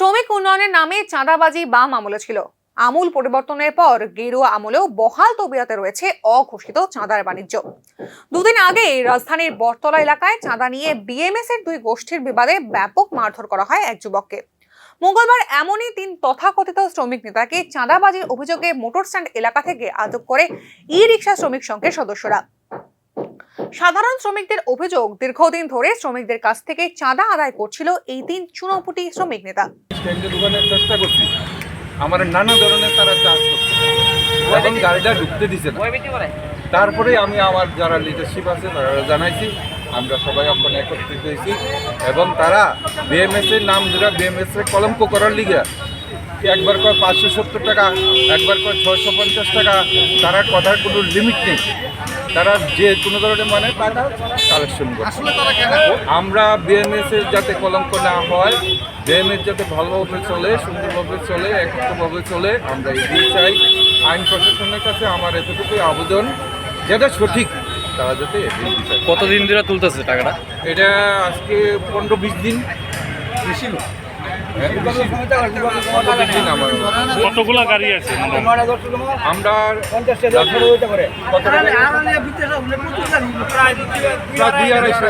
শ্রমিক উন্নয়নের নামে চাঁদাবাজি বাম আমলে ছিল। আমূল পরিবর্তনের পর গেরুয়া আমলেও বহাল তবিয়াতে রয়েছে অঘোষিত চাঁদার বাণিজ্য। দুদিন আগে রাজধানীর বটতলা এলাকায় চাঁদা নিয়ে বিএমএস এর দুই গোষ্ঠীর বিবাদে ব্যাপক মারধর করা হয় এক যুবককে। মঙ্গলবার এমনই তিন তথাকথিত শ্রমিক নেতাকে চাঁদাবাজির অভিযোগে মোটর স্ট্যান্ড এলাকা থেকে আটক করে ই রিক্সা শ্রমিক সংঘের সদস্যরা। সাধারণ শ্রমিকদের অভিযোগ দীর্ঘদিন ধরে শ্রমিকদের কাছ থেকে চাঁদা আদায় করছিল এই তিন চুনোপুটি শ্রমিক নেতা। স্ট্যান্ডে ঢুকানোর চেষ্টা করছি। আমার নানা ধরনের তারা চাষ করছে। এবং গাড়িটা ঢুকতে দিছে না। তারপরে আমি আমার যারা লিডারশিপ আছে তারা জানাইছি। আমরা সবাই ওখানে একত্রিত হয়েছি। এবং তারা বিএমএস এর নাম ধরে বিএমএস এর কলঙ্ক করার লিগে একবার কয় পাঁচশো সত্তর টাকা একবার কয় ছয়শো পঞ্চাশ টাকা তারা কথার কোনো লিমিট নেই। তারা যে কোনো ধরনের মানে টাকা কালেকশন করে আমরা বিএমএস এর যাতে কলঙ্ক না হয় বিএমএস যাতে ভালোভাবে চলে সুন্দরভাবে চলে একত্রভাবে চলে আমরা এগিয়ে চাই। আইন প্রশাসনের কাছে আমার এতটুকুই আবেদন যেটা সঠিক তারা যাতে কতদিন ধরে তুলতেছে টাকাটা? এটা আজকে পনেরো বিশ দিন। বেশি কতগুলা গাড়ি আছে? আমরা আড়াইশো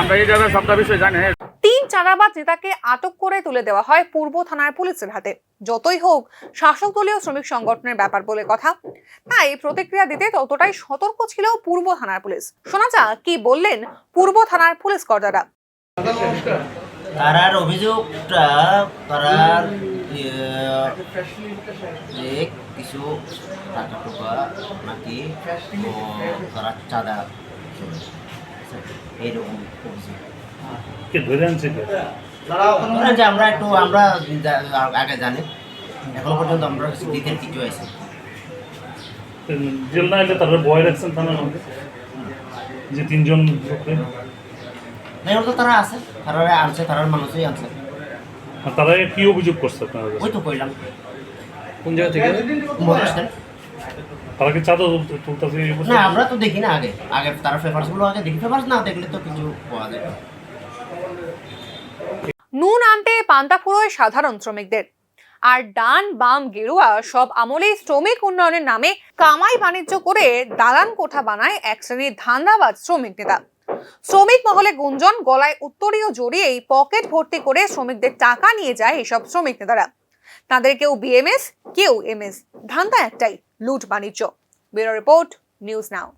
আমরা এই জায়গায় সবটা বিষয় জানি হ্যাঁ। তিন চাঁদাবাজ নেতাকে আটক করে তুলে দেওয়া হয় পূর্ব থানার পুলিশের হাতে। যতই হোক শাসক দলীয় শ্রমিক সংগঠনের ব্যাপার বলে কথা। তাই প্রতিক্রিয়া দিতে ততটাই সতর্ক ছিল পূর্ব থানার পুলিশ। শোনা যাক কি বললেন পূর্ব থানার পুলিশ কর্তারা। তারার অভিযোগটা তারার ইয়ে, যে কিছু টাকা টুকা নাকি তারা চাঁদা এইরকম অভিযোগ। আমরা একটু আমরা আগে জানি। এখনও পর্যন্ত আমরা দিতে কিছু আছে জেল না এলে তারপরে বয় রাখছেন থানার মধ্যে? যে তিনজন লোককে তো তারা আছে তারা আনছে তারার মানুষই আনছে। আর তারা কি অভিযোগ করছে আপনার ওই তো কইলাম। কোন জায়গা থেকে? মোটর তারা কি চাঁদা তুলতেছে না আমরা তো দেখি না আগে। আগে তারা পেপারসগুলো আগে দেখি। পেপারস না দেখলে তো কিছু পাওয়া যায় নুন আনতে পান্তা ফুরোয় সাধারণ শ্রমিকদের। আর ডান বাম গেরুয়া সব আমলেই শ্রমিক উন্নয়নের নামে কামাই বাণিজ্য করে দালান কোঠা বানায় এক শ্রেণির ধান্দাবাজ শ্রমিক নেতা। শ্রমিক মহলে গুঞ্জন, গলায় উত্তরীয় জড়িয়েই পকেট ভর্তি করে শ্রমিকদের টাকা নিয়ে যায় এসব শ্রমিক নেতারা। তাদের কেউ বিএমএস, কেউ এমএস। ধান্দা একটাই লুট বাণিজ্য ব্যুরো রিপোর্ট, নিউজ নাও।